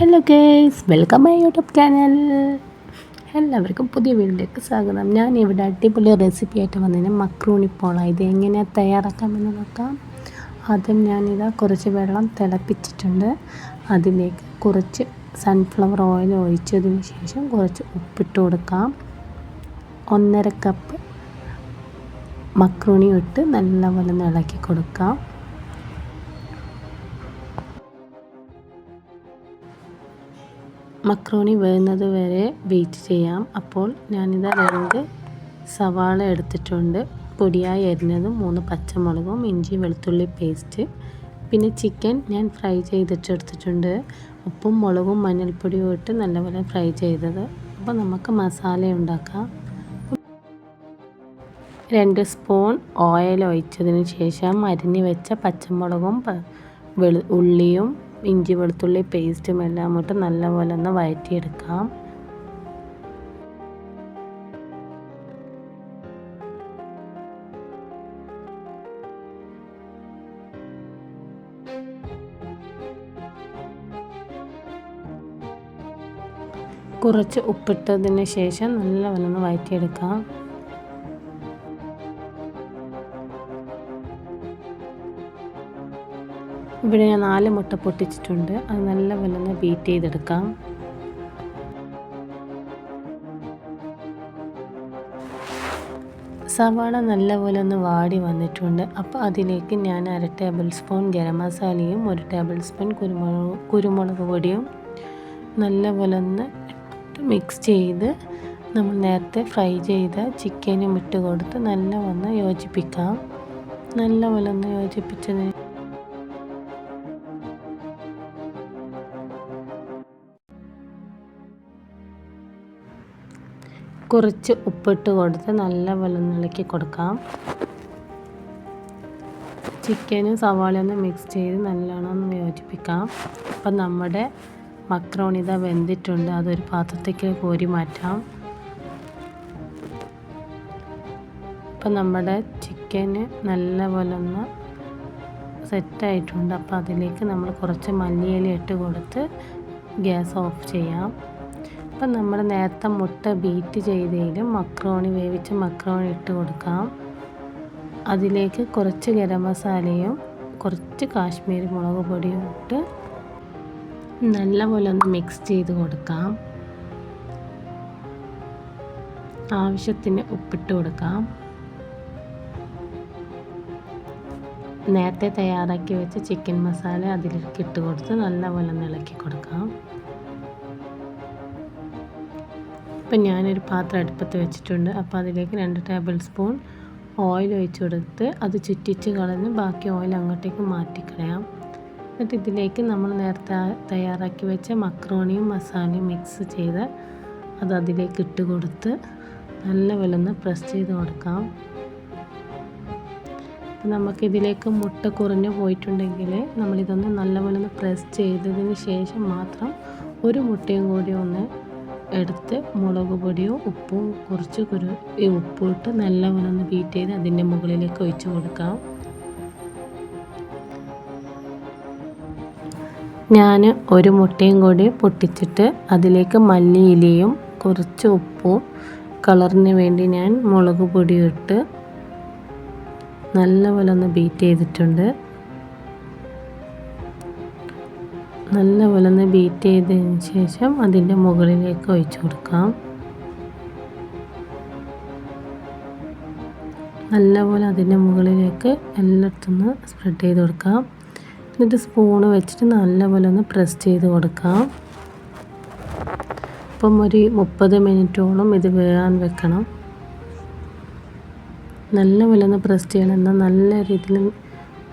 Hello guys welcome my YouTube channel എല്ലാവർക്കും പുതിയ വീഡിയോയിലേക്ക് സ്വാഗതം. ഞാൻ ഇവിടെ അടിപൊളി റെസിപ്പി ആയിട്ട് വന്നതിന് മക്രൂണി പോള ഇത് എങ്ങനെ തയ്യാറാക്കാമെന്ന് നോക്കാം. ആദ്യം ഞാനിതാ കുറച്ച് വെള്ളം തിളപ്പിച്ചിട്ടുണ്ട്. അതിലേക്ക് കുറച്ച് സൺഫ്ലവർ ഓയിൽ ഒഴിച്ചതിന് ശേഷം കുറച്ച് ഉപ്പിട്ട് കൊടുക്കാം. ഒന്നര കപ്പ് മക്രൂണി ഇട്ട് നല്ലപോലെ ഇളക്കി കൊടുക്കാം. മക്രോണി വേകുന്നത് വരെ വെയിറ്റ് ചെയ്യാം. അപ്പോൾ ഞാനിത് രണ്ട് സവാള എടുത്തിട്ടുണ്ട്. പൊടിയായി അരിഞ്ഞതും മൂന്ന് പച്ചമുളകും ഇഞ്ചി വെളുത്തുള്ളി പേസ്റ്റ് പിന്നെ ചിക്കൻ ഞാൻ ഫ്രൈ ചെയ്തിട്ടെടുത്തിട്ടുണ്ട്. ഉപ്പും മുളകും മഞ്ഞൾപ്പൊടിയും ഇട്ട് നല്ലപോലെ ഫ്രൈ ചെയ്തത്. അപ്പോൾ നമുക്ക് മസാല ഉണ്ടാക്കാം. രണ്ട് സ്പൂൺ ഓയിൽ ഒഴിച്ചതിന് ശേഷം അരിഞ്ഞ് വെച്ച പച്ചമുളകും വെളു ഉള്ളിയും ഇഞ്ചി വെളുത്തുള്ളി പേസ്റ്റും എല്ലാം ഇട്ട് നല്ലപോലെ ഒന്ന് വഴറ്റിയെടുക്കാം കുറച്ച് ഉപ്പിട്ടതിന് ശേഷം നല്ലപോലെ ഒന്ന് വഴറ്റിയെടുക്കാം ഇവിടെ ഞാൻ നാല് മുട്ട പൊട്ടിച്ചിട്ടുണ്ട്. അത് നല്ല ഒന്ന് ബീറ്റ് ചെയ്തെടുക്കാം. സവാള നല്ലപോലെ ഒന്ന് വാടി വന്നിട്ടുണ്ട്. അപ്പോൾ അതിലേക്ക് ഞാൻ അര ടേബിൾ സ്പൂൺ ഗരം മസാലയും ഒരു ടേബിൾ സ്പൂൺ കുരുമുളക് കുരുമുളക് പൊടിയും നല്ലപോലെ ഒന്ന് മിക്സ് ചെയ്ത് നമ്മൾ നേരത്തെ ഫ്രൈ ചെയ്ത ചിക്കനും ഇട്ട് കൊടുത്ത് നല്ല വന്ന് യോജിപ്പിക്കാം. നല്ലപോലെ ഒന്ന് യോജിപ്പിച്ചതിന് കുറച്ച് ഉപ്പിട്ട് കൊടുത്ത് നല്ല ഇളക്കി കൊടുക്കാം. ചിക്കനും സവാളയും ഒന്ന് മിക്സ് ചെയ്ത് നല്ലോണം ഒന്ന് യോജിപ്പിക്കാം. അപ്പം നമ്മുടെ മക്രോണിത വെന്തിട്ടുണ്ട്. അതൊരു പാത്രത്തേക്ക് കോരി മാറ്റാം. അപ്പം നമ്മുടെ ചിക്കന് നല്ല പോലെ ഒന്ന് സെറ്റായിട്ടുണ്ട് അപ്പോൾ അതിലേക്ക് നമ്മൾ കുറച്ച് മല്ലിയില ഇട്ട് കൊടുത്ത് ഗ്യാസ് ഓഫ് ചെയ്യാം. അപ്പം നമ്മൾ നേരത്തെ മുട്ട ബീറ്റ് ചെയ്തതിൽ മക്രോണി വേവിച്ച മക്രോണി ഇട്ട് കൊടുക്കാം. അതിലേക്ക് കുറച്ച് ഗരം മസാലയും കുറച്ച് കാശ്മീരി മുളക് പൊടിയും ഇട്ട് നല്ലപോലെ ഒന്ന് മിക്സ് ചെയ്ത് കൊടുക്കാം. ആവശ്യത്തിന് ഉപ്പിട്ട് കൊടുക്കാം. നേരത്തെ തയ്യാറാക്കി വെച്ച ചിക്കൻ മസാല അതിലേക്ക് ഇട്ട് കൊടുത്ത് നല്ലപോലെ ഒന്ന് ഇളക്കി കൊടുക്കാം. ഇപ്പം ഞാനൊരു പാത്രം അടുപ്പത്ത് വെച്ചിട്ടുണ്ട്. അപ്പോൾ അതിലേക്ക് രണ്ട് ടേബിൾ സ്പൂൺ ഓയിൽ ഒഴിച്ച് കൊടുത്ത് അത് ചുറ്റിച്ച് കളഞ്ഞ് ബാക്കി ഓയിൽ അങ്ങോട്ടേക്ക് മാറ്റിക്കളയാം. എന്നിട്ട് ഇതിലേക്ക് നമ്മൾ നേരത്തെ തയ്യാറാക്കി വെച്ച മക്രോണിയും മസാലയും മിക്സ് ചെയ്ത് അത് അതിലേക്ക് ഇട്ട് കൊടുത്ത് നല്ല വിലന്ന് പ്രസ് ചെയ്ത് കൊടുക്കാം. നമുക്കിതിലേക്ക് മുട്ട കുറഞ്ഞു പോയിട്ടുണ്ടെങ്കിൽ നമ്മളിതൊന്ന് നല്ലപോലെ പ്രസ് ചെയ്തതിന് ശേഷം മാത്രം ഒരു മുട്ടയും കൂടി ഒന്ന് എടുത്ത് മുളക് പൊടിയോ ഉപ്പും കുറച്ച് കുരു ഈ ഉപ്പിട്ട് നല്ലവണ്ണം ബീറ്റ് ചെയ്ത് അതിന്റെ മുകളിലേക്ക് ഒഴിച്ചു കൊടുക്കാം. ഞാൻ ഒരു മുട്ടയും കൂടി പൊട്ടിച്ചിട്ട് അതിലേക്ക് മല്ലിയിലയും കുറച്ച് ഉപ്പും കളറിന് വേണ്ടി ഞാൻ മുളക് പൊടിയും ഇട്ട് നല്ലപോലെ ഒന്ന് ബീറ്റ് ചെയ്തിട്ടുണ്ട്. നല്ലപോലെ ഒന്ന് ബീറ്റ് ചെയ്തതിന് ശേഷം അതിന്റെ മുകളിലേക്ക് ഒഴിച്ചു കൊടുക്കാം. നല്ലപോലെ അതിന്റെ മുകളിലേക്ക് എല്ലായിടത്തുനിന്ന് സ്പ്രെഡ് ചെയ്ത് കൊടുക്കാം. എന്നിട്ട് സ്പൂണ് വെച്ചിട്ട് നല്ലപോലെ ഒന്ന് പ്രസ് ചെയ്ത് കൊടുക്കാം. അപ്പം ഒരു മുപ്പത് മിനിറ്റോളം ഇത് വേകാൻ വെക്കണം. നല്ലപോലെ ഒന്ന് പ്രസ് ചെയ്യണം. എന്നാൽ നല്ല രീതിയിൽ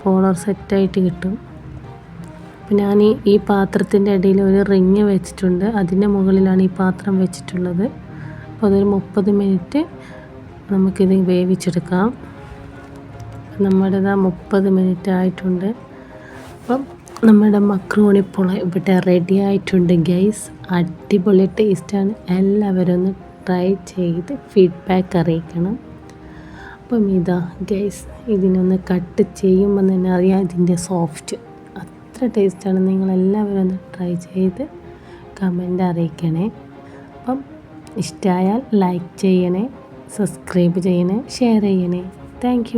പോളർ സെറ്റായിട്ട് കിട്ടും. അപ്പോൾ ഞാൻ ഈ പാത്രത്തിന്റെ ഇടയിൽ ഒരു റിങ് വെച്ചിട്ടുണ്ട്. അതിന്റെ മുകളിലാണ് ഈ പാത്രം വെച്ചിട്ടുള്ളത്. അപ്പോൾ അതൊരു മുപ്പത് മിനിറ്റ് നമുക്കിത് വേവിച്ചെടുക്കാം. നമ്മുടേത് മുപ്പത് മിനിറ്റ് ആയിട്ടുണ്ട്. അപ്പം നമ്മുടെ മക്രോണിപ്പുള ഇവിടെ റെഡി ആയിട്ടുണ്ട് ഗൈസ് അടിപൊളി ടേസ്റ്റാണ് എല്ലാവരും ഒന്ന് ട്രൈ ചെയ്ത് ഫീഡ്ബാക്ക് അറിയിക്കണം. അപ്പം ഇതാ ഗൈസ് ഇതിനൊന്ന് കട്ട് ചെയ്യുമ്പോൾ തന്നെ അറിയാം ഇതിന്റെ സോഫ്റ്റ് അത്ര ടേസ്റ്റാണ് നിങ്ങളെല്ലാവരും ഒന്ന് ട്രൈ ചെയ്ത് കമന്റ് അറിയിക്കണേ. അപ്പം ഇഷ്ടമായാൽ ലൈക്ക് ചെയ്യണേ സബ്സ്ക്രൈബ് ചെയ്യണേ ഷെയർ ചെയ്യണേ. താങ്ക്